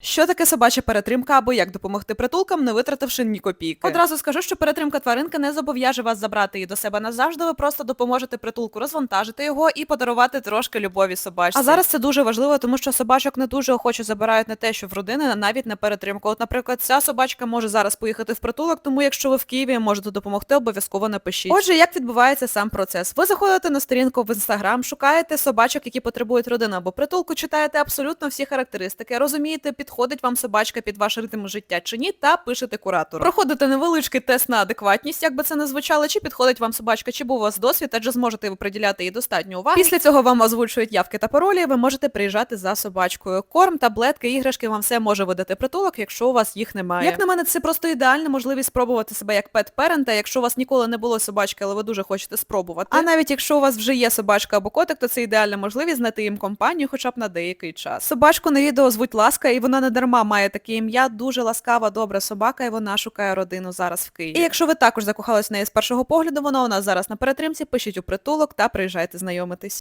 Що таке собача перетримка або як допомогти притулкам, не витративши ні копійки? Одразу скажу, що перетримка тваринки не зобов'яже вас забрати її до себе назавжди, ви просто допоможете притулку розвантажити його і подарувати трошки любові собачці. А зараз це дуже важливо, тому що собачок не дуже охоче забирають не те, що в родини, а навіть на перетримку. От, наприклад, ця собачка може зараз поїхати в притулок, тому якщо ви в Києві можете допомогти, обов'язково напишіть. Отже, як відбувається сам процес? Ви заходите на сторінку в інстаграм, шукаєте собачок, які потребують родини або притулку, читаєте абсолютно всі характеристики, розумієте, підходить вам собачка під ваш ритм життя чи ні, та пишете куратору. Проходите невеличкий тест на адекватність, як би це не звучало, чи підходить вам собачка, чи був у вас досвід, адже зможете ви приділяти їй достатньо уваги. Після цього вам озвучують явки та паролі, ви можете приїжджати за собачкою. Корм, таблетки, іграшки вам все може видати притулок, якщо у вас їх немає. Як на мене, це просто ідеальна можливість спробувати себе як пет-перента, якщо у вас ніколи не було собачки, але ви дуже хочете спробувати. А навіть якщо у вас вже є собачка або котик, то це ідеальна можливість знайти їм компанію хоча б на деякий час. Собачку на відео звуть Ласка, і вона не дарма має таке ім'я, дуже ласкава, добра собака, і вона шукає родину зараз в Києві. І якщо ви також закохались в неї з першого погляду, вона у нас зараз на перетримці, пишіть у притулок та приїжджайте знайомитись.